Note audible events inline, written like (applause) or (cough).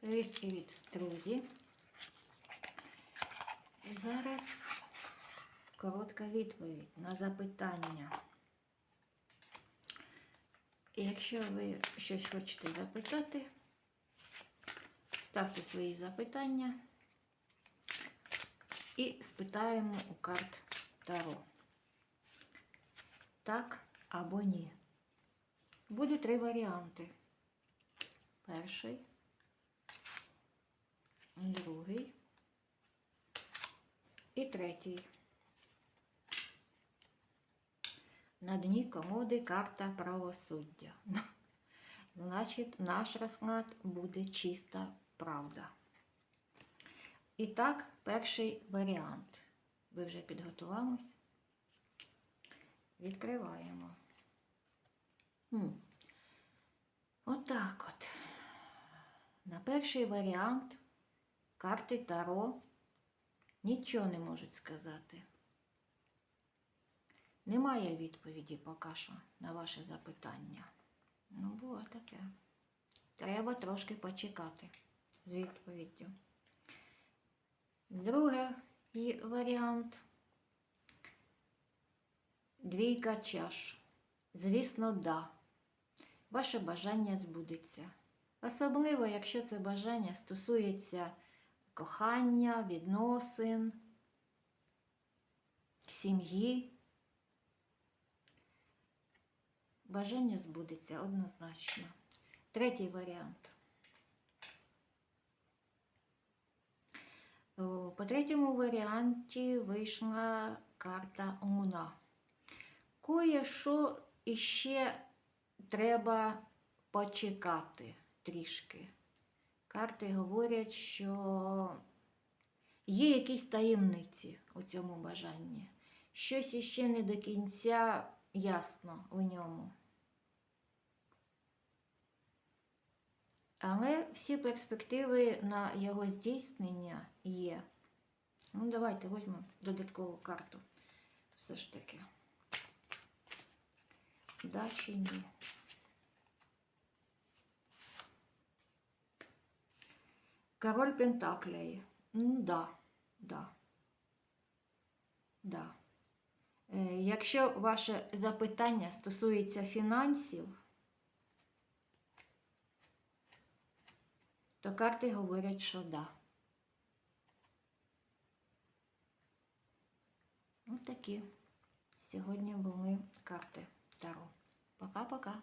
Привіт, привіт, друзі. Зараз коротка відповідь на запитання. Якщо ви щось хочете запитати, ставте свої запитання і спитаємо у карт Таро. Так або ні. Буде три варіанти. Перший, другий і третій. На дні комоди карта правосуддя. (laughs) Значить, наш розклад буде чиста правда. І так, перший варіант. Ви вже підготувались? Відкриваємо. Отак от. На перший варіант карти Таро нічого не можуть сказати. Немає відповіді поки що на ваше запитання. Ну, було таке. Треба трошки почекати з відповіддю. Другий варіант. Двійка чаш. Звісно, да. Ваше бажання збудеться. Особливо, якщо це бажання стосується кохання, відносин, сім'ї. Бажання збудеться однозначно. Третій варіант. По третьому варіанті вийшла карта Луна. Кое-що іще треба почекати трішки. Карти говорять, що є якісь таємниці у цьому бажанні. Щось іще не до кінця ясно у ньому. Але всі перспективи на його здійснення є. Ну, давайте візьмемо додаткову карту. Все ж таки. Да чи ні? Король Пентаклей. Ну, да, да. Да. Е, Якщо ваше запитання стосується фінансів, то карти говорять, що да. Ось такі. Сьогодні були карти Таро. Пока-пока.